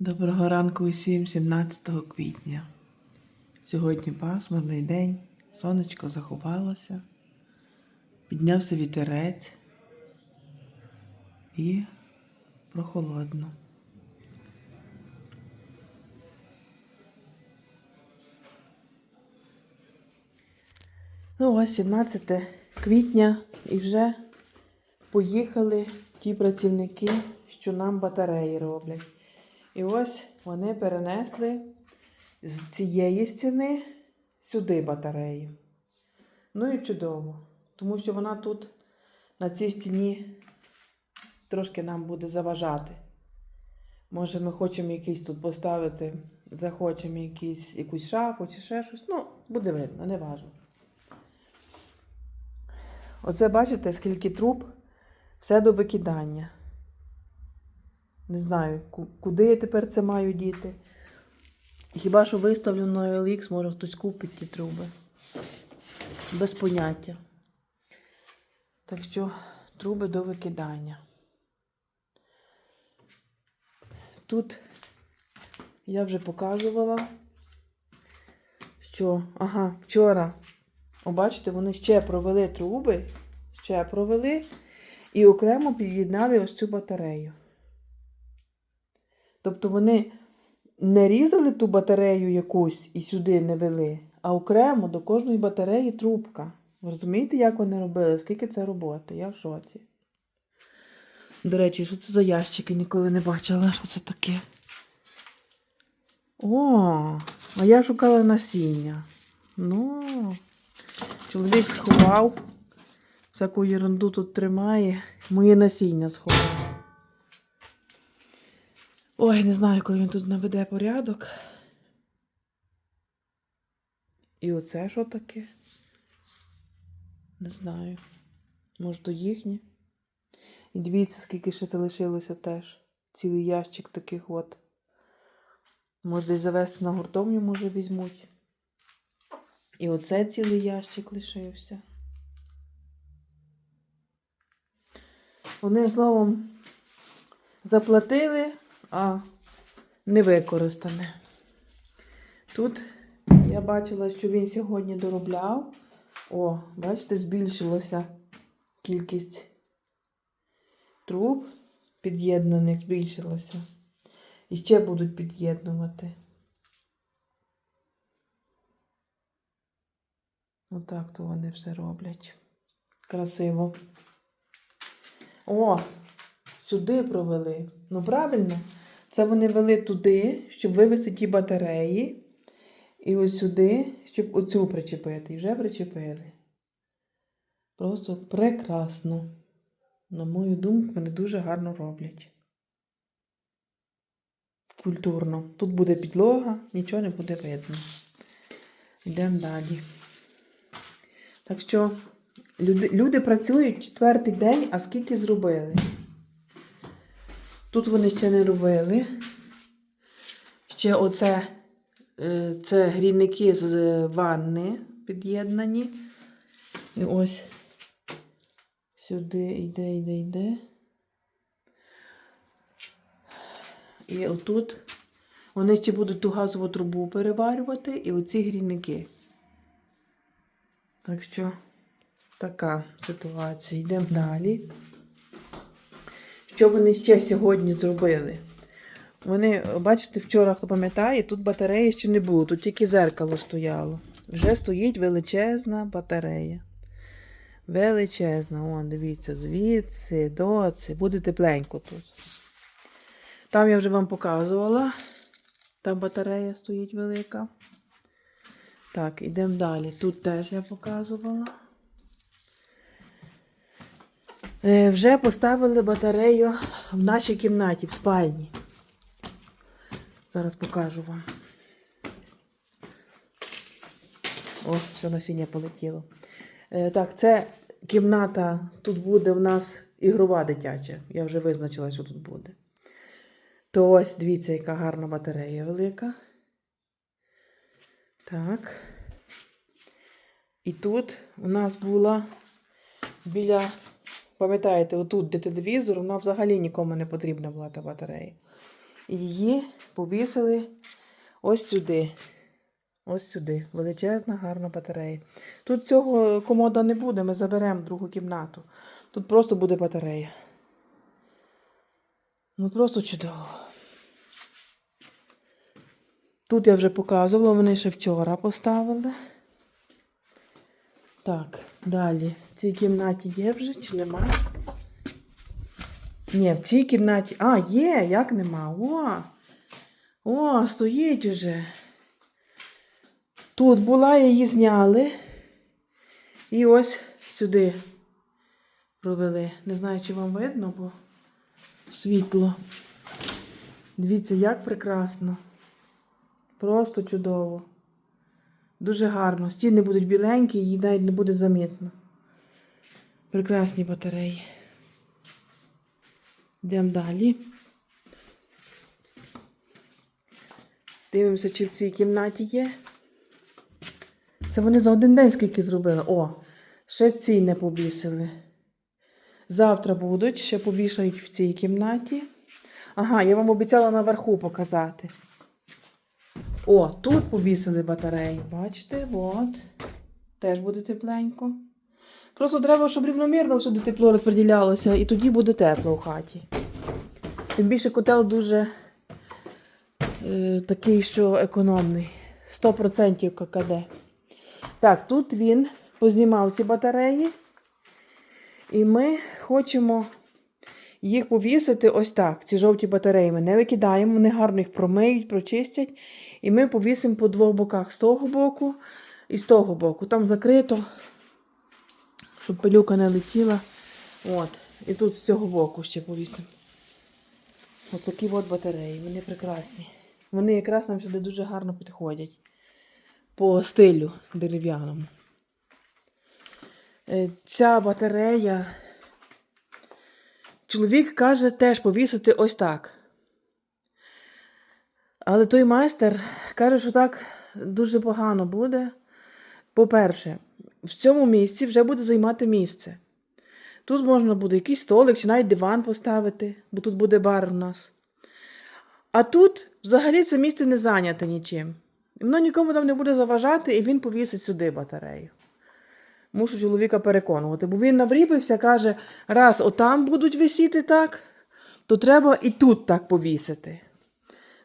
Доброго ранку усім 17 квітня. Сьогодні пасмурний день, сонечко заховалося, піднявся вітерець і прохолодно. Ну ось 17 квітня і вже поїхали ті працівники, що нам батареї роблять. І ось вони перенесли з цієї стіни сюди батарею. Ну і чудово, тому що вона тут на цій стіні трошки нам буде заважати. Може, ми хочемо якийсь тут поставити, захочемо якийсь, якусь шафу чи ще щось. Ну, буде видно, не важливо. Оце бачите, скільки труб, все до викидання. Не знаю, куди я тепер це маю діти. Хіба що виставлю на OLX, може хтось купить ті труби. Без поняття. Так що труби до викидання. Тут я вже показувала, що, ага, вчора, о, бачите, вони ще провели труби, ще провели і окремо під'єднали ось цю батарею. Тобто вони не різали ту батарею якусь і сюди не вели, а окремо до кожної батареї трубка. Ви розумієте, як вони робили? Скільки це роботи? Я в шоці. До речі, що це за ящики? Ніколи не бачила, що це таке. О, а я шукала насіння. Ну, чоловік сховав. Всяку ерунду тут тримає. Моє насіння сховав. Ой, не знаю, коли він тут наведе порядок. І оце що таке? Не знаю. Може, то їхнє. І дивіться, скільки ще залишилося теж. Цілий ящик таких от. Може, десь завести на гуртовню, може, візьмуть. І оце цілий ящик лишився. Вони словом заплатили, а не використане. Тут я бачила, що він сьогодні доробляв. О, бачите, збільшилася кількість труб під'єднаних, збільшилася. І ще будуть під'єднувати. Отак то вони все роблять. Красиво. О, сюди провели. Ну, правильно, це вони вели туди, щоб вивести ті батареї. І ось сюди, щоб оцю причепити. І вже причепили. Просто прекрасно. На мою думку, вони дуже гарно роблять. Культурно. Тут буде підлога, нічого не буде видно. Йдемо далі. Так що люди, люди працюють четвертий день, а скільки зробили? Тут вони ще не робили. Ще оце е, це грійники з ванни під'єднані. І ось сюди йде, йде, йде. І отут вони ще будуть ту газову трубу переварювати і оці грійники. Так що така ситуація. Йдемо далі. Що вони ще сьогодні зробили? Вони, бачите, вчора, хто пам'ятає, тут батареї ще не було, тут тільки зеркало стояло. Вже стоїть величезна батарея. Величезна, Вон, дивіться, звідси, доці, буде тепленько тут. Там я вже вам показувала. Там батарея стоїть велика. Так, ідемо далі. Тут теж я показувала. Е, вже поставили батарею в нашій кімнаті, в спальні. Зараз покажу вам. О, все насіння полетіло. Е, так, це кімната, тут буде в нас ігрова дитяча. Я вже визначила, що тут буде. То ось, дивіться, яка гарна батарея велика. Так. І тут у нас була біля, пам'ятаєте, отут, де телевізор, вона взагалі нікому не потрібна була та батарея. І її повісили ось сюди. Ось сюди. Величезна, гарна батарея. Тут цього комода не буде, ми заберемо другу кімнату. Тут просто буде батарея. Ну просто чудово. Тут я вже показувала, вони ще вчора поставили. Так, далі. В цій кімнаті є вже чи нема? Ні, в цій кімнаті. А, є, як нема? О! О, стоїть уже. Тут була, її зняли. І ось сюди провели. Не знаю, чи вам видно, бо світло. Дивіться, як прекрасно. Просто чудово. Дуже гарно. Стіни будуть біленькі, її навіть не буде замітно. Прекрасні батареї. Йдемо далі. Дивимося, чи в цій кімнаті є. Це вони за один день скільки зробили. О, ще в цій не повісили. Завтра будуть, ще повішають в цій кімнаті. Ага, я вам обіцяла наверху показати. О, тут повісили батареї. Бачите, от. Теж буде тепленько. Просто треба, щоб рівномірно всюди тепло розподілялося, і тоді буде тепло в хаті. Тим більше котел дуже е, такий, що економний. 100% ККД. Так, тут він познімав ці батареї. І ми хочемо їх повісити ось так. Ці жовті батареї ми не викидаємо, вони гарно їх промиють, прочистять. І ми повісимо по двох боках з того боку і з того боку. Там закрито, щоб пилюка не летіла. От. І тут з цього боку ще повісимо. Ось такі от батареї, вони прекрасні. Вони якраз нам сюди дуже гарно підходять. По стилю дерев'яному. Е, Ця батарея. Чоловік каже теж повісити ось так. Але той майстер каже, що так дуже погано буде. По-перше, в цьому місці вже буде займати місце. Тут можна буде якийсь столик чи навіть диван поставити, бо тут буде бар у нас. А тут взагалі це місце не зайняте нічим. Воно нікому там не буде заважати, і він повісить сюди батарею. Мушу чоловіка переконувати, бо він наврібився, каже, раз отам будуть висіти так, то треба і тут так повісити.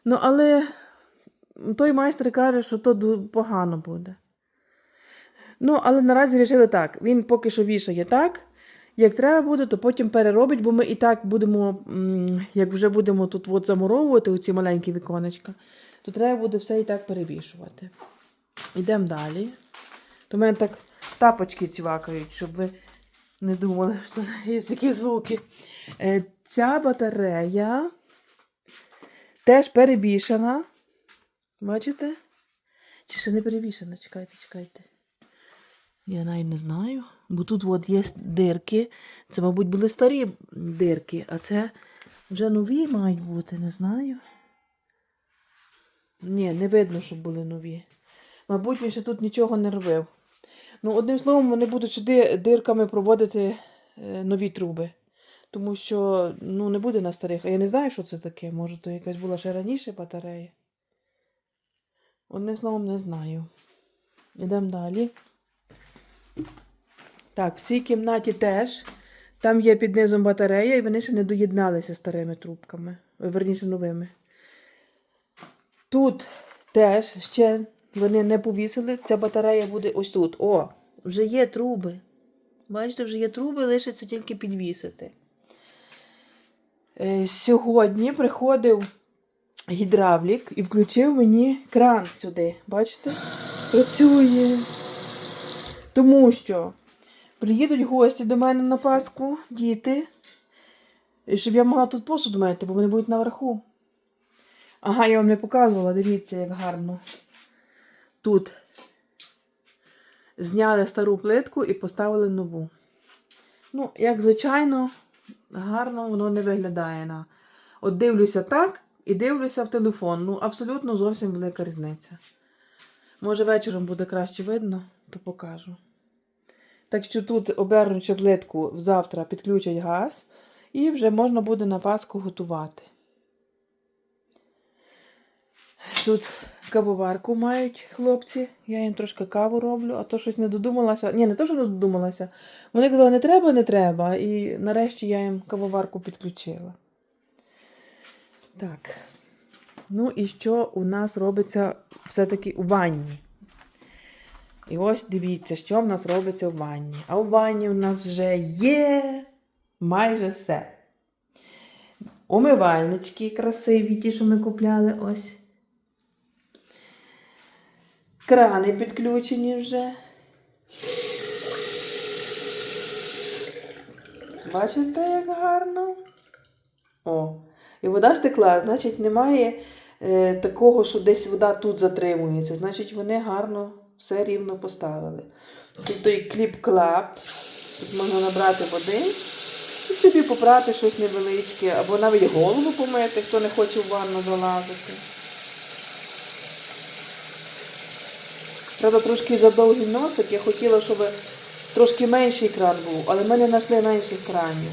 Ну, але той майстер каже, що то погано буде. Ну, але наразі вирішили так. Він поки що вішає так. Як треба буде, то потім переробить, бо ми і так будемо, як вже будемо тут от замуровувати оці маленькі віконечка, то треба буде все і так перевішувати. Йдемо далі. То в мене так тапочки цвакають, щоб ви не думали, що є такі звуки. Е, Ця батарея теж перебішана. Бачите? Чи ще не перебішана? Чекайте, чекайте. Я навіть не знаю. Бо тут от є дирки. Це, мабуть, були старі дирки, а це вже нові мають бути, не знаю. Ні, не видно, щоб були нові. Мабуть, він ще тут нічого не робив. Ну, одним словом, вони будуть сюди дирками проводити е, нові труби. Тому що ну, не буде на старих. А я не знаю, що це таке. Може, то якась була ще раніше батарея. Одним словом, не знаю. Йдемо далі. Так, в цій кімнаті теж. Там є під низом батарея, і вони ще не доєдналися старими трубками. Верніше новими. Тут теж ще вони не повісили. Ця батарея буде ось тут. О, вже є труби. Бачите, вже є труби, лишиться тільки підвісити. Е, Сьогодні приходив гідравлік і включив мені кран сюди. Бачите? Працює. Тому що приїдуть гості до мене на Пасху, діти, і щоб я могла тут посуд мити, бо вони будуть наверху. Ага, я вам не показувала, дивіться, як гарно. Тут зняли стару плитку і поставили нову. Ну, як звичайно, гарно воно не виглядає на. От дивлюся так і дивлюся в телефон. Ну, абсолютно зовсім велика різниця. Може, вечором буде краще видно, то покажу. Так що тут обернучи плитку завтра підключать газ, і вже можна буде на Пасху готувати. Тут кавоварку мають хлопці. Я їм трошки каву роблю, а то щось не додумалася. Ні, не то, що не додумалася. Вони казали, не треба, не треба. І нарешті я їм кавоварку підключила. Так. Ну і що у нас робиться все-таки у ванні? І ось дивіться, що в нас робиться в ванні. А у ванні у нас вже є майже все. Умивальнички красиві, ті, що ми купляли ось. Крани підключені вже. Бачите, як гарно? О. І вода стекла, значить, немає е, такого, що десь вода тут затримується. Значить, вони гарно все рівно поставили. Тут той кліп-клап. Тут можна набрати води і собі попрати щось невеличке, або навіть голову помити, хто не хоче в ванну залазити. Правда, трошки задовгий носик. Я хотіла, щоб трошки менший кран був, але ми не знайшли менших кранів.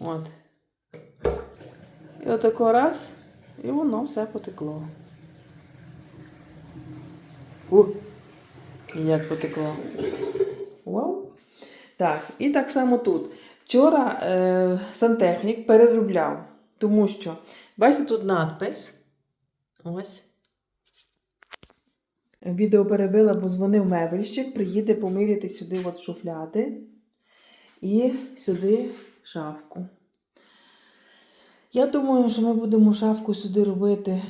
От. І отако раз, і воно все потекло. У, як потекло. Вау. Так, і так само тут. Вчора е, сантехнік переробляв, тому що, бачите, тут надпис. Ось. Відео перебила, бо дзвонив мебельщик, приїде поміряти сюди от шуфляди і сюди шафку. Я думаю, що ми будемо шафку сюди робити.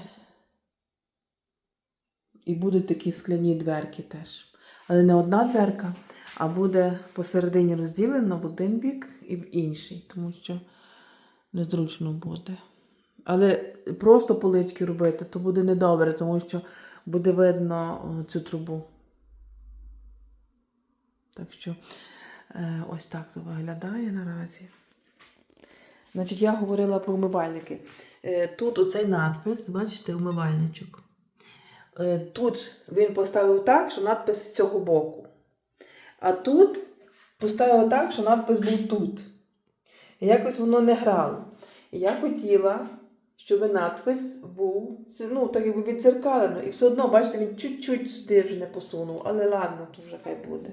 І будуть такі скляні дверки теж. Але не одна дверка, а буде посередині розділено в один бік і в інший, тому що незручно буде. Але просто полички робити, то буде недобре, тому що буде видно цю трубу. Так що е, ось так це виглядає наразі. Значить, я говорила про умивальники. Е, тут оцей надпис, бачите, умивальничок. Е, тут він поставив так, що надпис з цього боку. А тут поставив так, що надпис був тут. І якось воно не грало. Я хотіла, щоб надпис був ну, так якби відзеркалено. І все одно, бачите, він чуть-чуть сюди вже не посунув. Але ладно, то вже хай буде.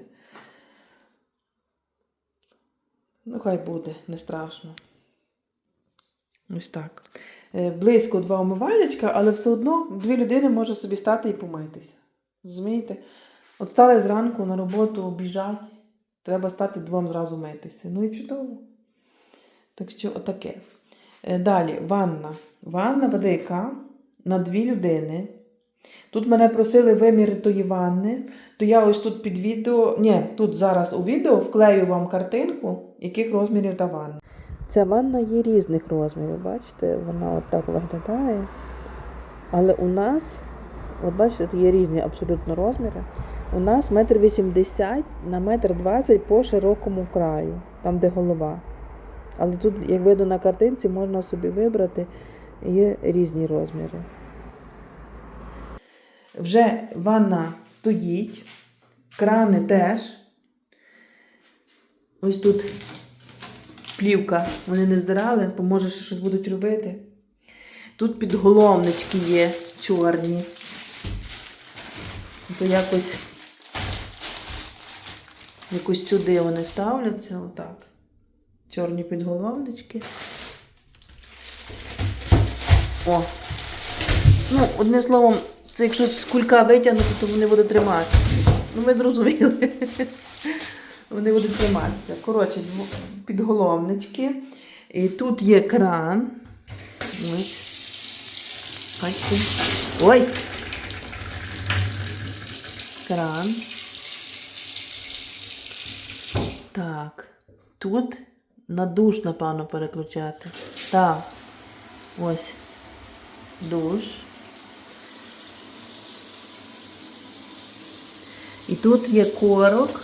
Ну, хай буде, не страшно. Ось так. Е, Близько два умивальничка, але все одно дві людини можуть собі стати і помитися. Розумієте? От стали зранку на роботу біжать, треба стати двом зразу митися. Ну і чудово. Так що отаке. Е, Далі, ванна. Ванна велика на дві людини. Тут мене просили вимірити тої ванни, то я ось тут під відео, ні, тут зараз у відео вклею вам картинку, яких розмірів та ванна. Ця ванна є різних розмірів, бачите, вона от виглядає. Але у нас, от бачите, тут є різні абсолютно розміри. У нас метр вісімдесят на метр двадцять по широкому краю, там де голова. Але тут, як видно на картинці, можна собі вибрати, є різні розміри. Вже ванна стоїть, крани теж. Ось тут плівка, вони не здирали, бо може ще щось будуть робити. Тут підголовнички є чорні. То якось, якось сюди вони ставляться, отак. Чорні підголовнички. О! Ну, одним словом, це якщо з кулька витягнути, то вони будуть триматися. Ну, ви зрозуміли. Вони будуть триматися. Коротше, підголовнички. І тут є кран. Ось. Бачите? Ой! Кран. Так. Тут на душ, напевно, переключати. Так. Ось. Душ. І тут є корок.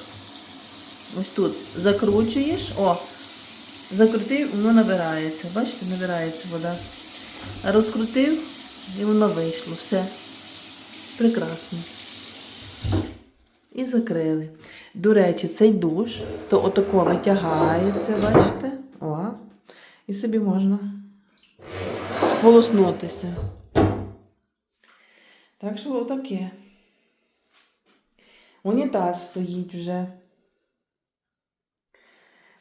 Ось тут закручуєш. О! Закрутив, воно набирається. Бачите, набирається вода. Розкрутив і воно вийшло. Все. Прекрасно. І закрили. До речі, цей душ, то отако витягається, бачите? О. І собі можна сполоснутися. Так що отаке. Унітаз стоїть вже.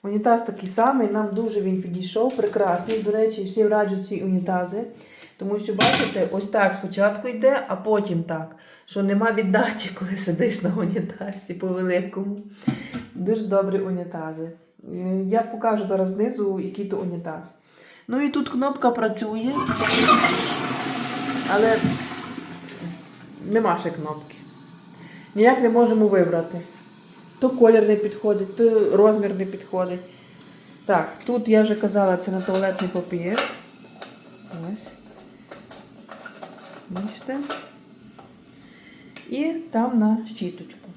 Унітаз такий самий, нам дуже він підійшов, прекрасний. До речі, всім раджу ці унітази. Тому що, бачите, ось так спочатку йде, а потім так. Що нема віддачі, коли сидиш на унітазі по великому. Дуже добрі унітази. Е, Я покажу зараз знизу, який то унітаз. Ну і тут кнопка працює, але нема ще кнопки. Ніяк не можемо вибрати. То колір не підходить, то розмір не підходить. Так, тут я вже казала, це на туалетний папір. Ось. Бачите? І там на щіточку.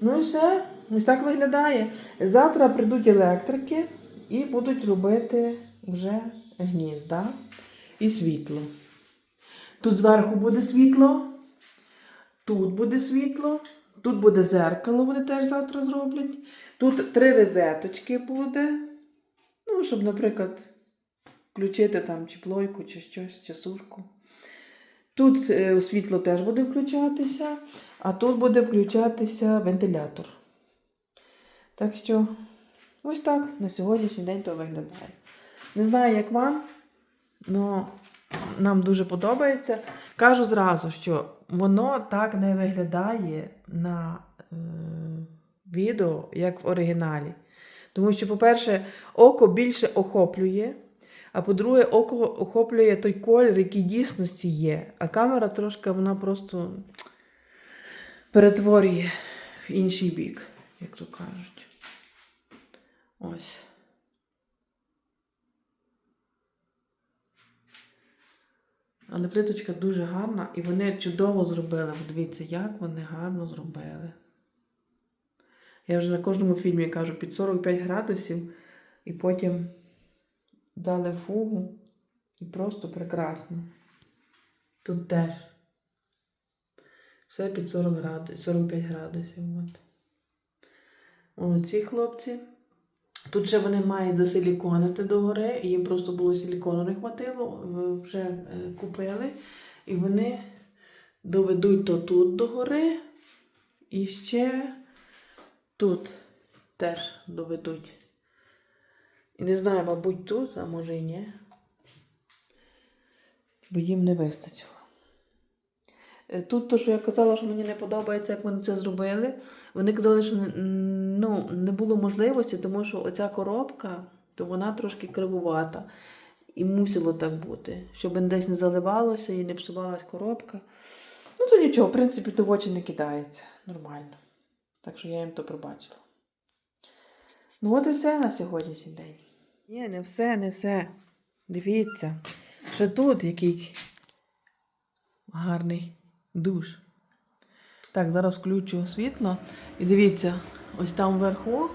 Ну і все. Ось так виглядає. Завтра прийдуть електрики і будуть робити вже гнізда і світло. Тут зверху буде світло, тут буде світло, тут буде зеркало, вони теж завтра зроблять. Тут три розеточки буде. Ну, щоб, наприклад, включити там чи плойку, чи щось, чи сушку. Тут е, світло теж буде включатися, а тут буде включатися вентилятор. Так що, ось так на сьогоднішній день то виглядає. Не знаю, як вам, але нам дуже подобається. Кажу зразу, що воно так не виглядає на е, відео, як в оригіналі. Тому що, по-перше, око більше охоплює, а по-друге, око охоплює той колір, який дійсності є. А камера трошки вона просто перетворює в інший бік, як то кажуть. Ось. Але плиточка дуже гарна і вони чудово зробили. Подивіться, як вони гарно зробили. Я вже на кожному фільмі кажу під 45 градусів, і потім дали фугу. І просто прекрасно. Тут теж. Все під 40 градусів, 45 градусів. От. Молодці хлопці. Тут ще вони мають засиліконити догори, їм просто було силікону не хватило, е, вже е, купили. І вони доведуть то тут догори, і ще тут теж доведуть. І не знаю, мабуть, тут, а може і ні. Бо їм не вистачило. Е, Тут то, що я казала, що мені не подобається, як вони це зробили. Вони казали, що ну, не було можливості, тому що оця коробка, то вона трошки кривувата. І мусило так бути, щоб десь не заливалося і не псувалась коробка. Ну, то нічого, в принципі, то в очі не кидається. Нормально. Так що я їм то пробачила. Ну, от і все на сьогоднішній день. Ні, не все, не все. Дивіться, що тут який гарний душ. Так, зараз включу світло. І дивіться, ось там вверху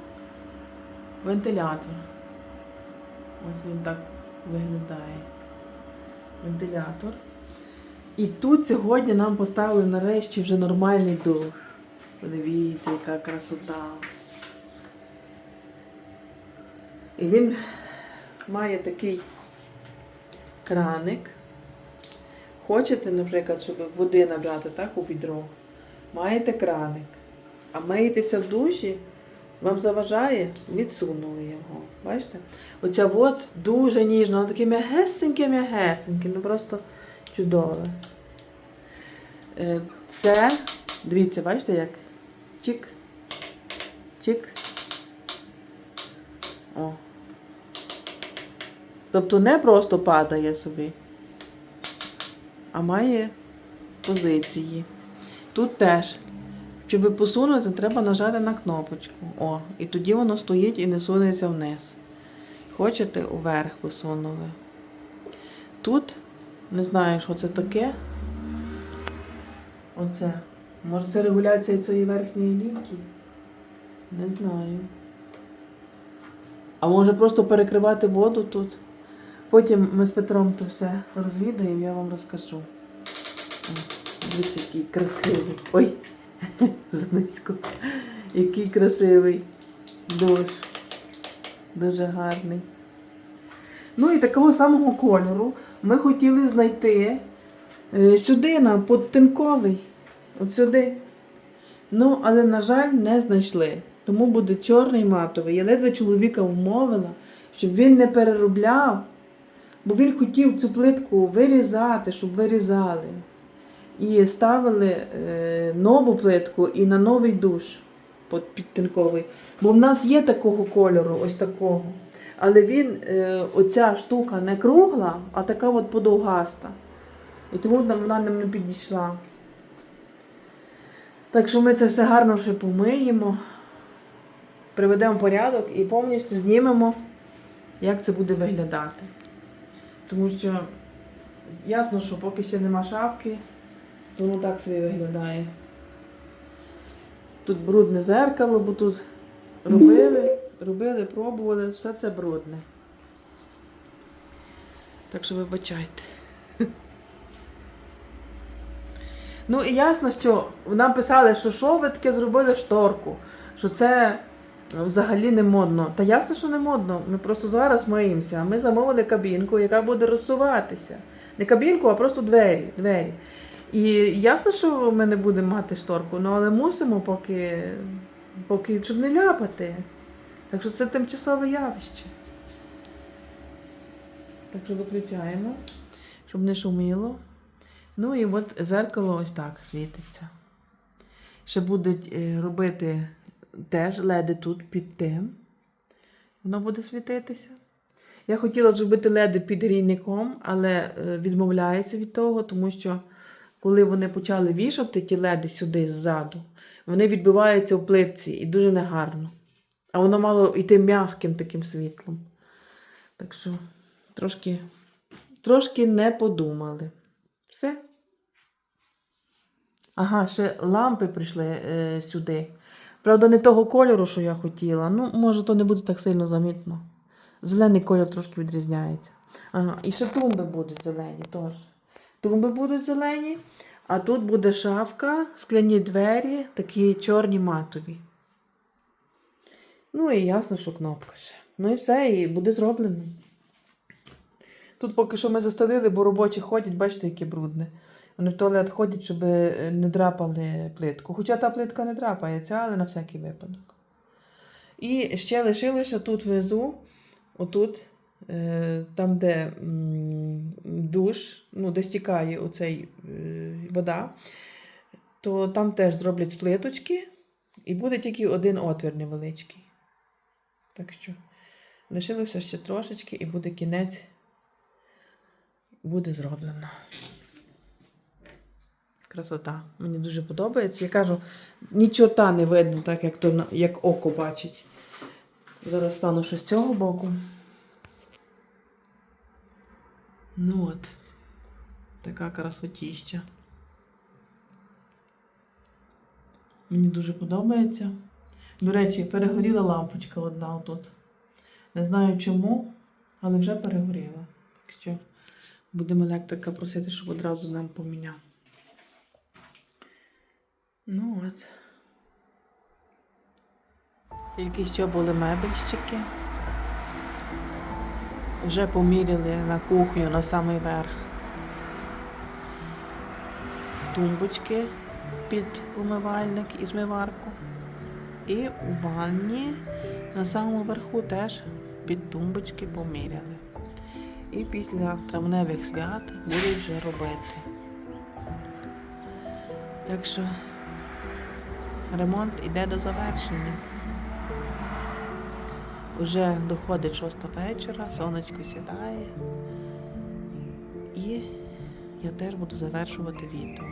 вентилятор. Ось він так виглядає. Вентилятор. І тут сьогодні нам поставили нарешті вже нормальний душ. Подивіться, яка красота. І він має такий краник. Хочете, наприклад, щоб води набрати так, у відро, маєте краник. А миєтеся в душі, вам заважає, відсунули його. Бачите? Оця от дуже ніжна, вона таке м'ягесеньке, м'ягесеньке, ну просто чудове. Е, Це, дивіться, бачите, як чик, чик. О. Тобто не просто падає собі, а має позиції. Тут теж, щоб посунути, треба нажати на кнопочку. О, і тоді воно стоїть і не сунеться вниз. Хочете, уверх посунули. Тут, не знаю, що це таке. Оце. Може це регуляція цієї верхньої лінії? Не знаю. А може просто перекривати воду тут. Потім ми з Петром то все розвідаємо, я вам розкажу. О, Дивіться, який красивий. Ой, занизько. Який красивий дощ. Дуже гарний. Ну і такого самого кольору ми хотіли знайти Е, Сюди нам подтинковий. От сюди. Ну, але, на жаль, не знайшли. Тому буде чорний матовий. Я ледве чоловіка вмовила, щоб він не переробляв, бо він хотів цю плитку вирізати, щоб вирізали. І ставили е, нову плитку і на новий душ підтинковий. Бо в нас є такого кольору, ось такого. Але він, е, оця штука не кругла, а така от подовгаста. І тому вона нам не підійшла. Так що ми це все гарно вже помиємо, приведемо порядок і повністю знімемо, як це буде виглядати. Тому що ясно, що поки ще нема шафки, то воно так собі виглядає. Тут брудне зеркало, бо тут робили, робили, пробували, все це брудне. Так що вибачайте. Ну і ясно, що нам писали, що що ви таке зробили шторку, що це взагалі не модно. Та ясно, що не модно. Ми просто зараз миємося, а ми замовили кабінку, яка буде розсуватися. Не кабінку, а просто двері. двері. І ясно, що ми не будемо мати шторку, ну але мусимо, поки, поки щоб не ляпати. Так що це тимчасове явище. Так що виключаємо, щоб не шуміло. Ну і от зеркало ось так світиться. Ще будуть е, робити теж леди тут під тим. Воно буде світитися. Я хотіла зробити леди під грійником, але е, відмовляюся від того, тому що коли вони почали вішати ті леди сюди ззаду, вони відбиваються в плитці і дуже негарно. А воно мало йти м'яким таким світлом. Так що трошки, трошки не подумали. Все. Ага, ще лампи прийшли е, сюди. Правда, не того кольору, що я хотіла. Ну, може, то не буде так сильно замітно. Зелений кольор трошки відрізняється. Ага, і ще тумби будуть зелені теж. Тумби будуть зелені, а тут буде шафка, скляні двері, такі чорні матові. Ну і ясно, що кнопка ще. Ну і все, і буде зроблено. Тут поки що ми застелили, бо робочі ходять, бачите, яке брудне. Вони в туалет ходять, щоб е, не драпали плитку. Хоча та плитка не драпається, але на всякий випадок. І ще лишилося тут внизу, отут, там, де душ, ну, де стікає оцей е, вода, то там теж зроблять з плиточки, і буде тільки один отвір невеличкий. Так що лишилося ще трошечки, і буде кінець, буде зроблено. Красота. Мені дуже подобається. Я кажу, нічого не видно, так як, то, як око бачить. Зараз стану ще з цього боку. Ну от. Така красотіща. Мені дуже подобається. До речі, перегоріла лампочка одна отут. Не знаю чому, але вже перегоріла. Так що будемо електрика просити, щоб одразу нам поміняв. Ну от. Тільки що були мебельщики. Вже поміряли на кухню на самий верх. Тумбочки під умивальник і змиварку. І у ванні на самому верху теж під тумбочки поміряли. І після травневих свят будуть вже робити. Так що ремонт іде до завершення. Уже доходить шоста вечора, сонечко сідає. І я теж буду завершувати відео.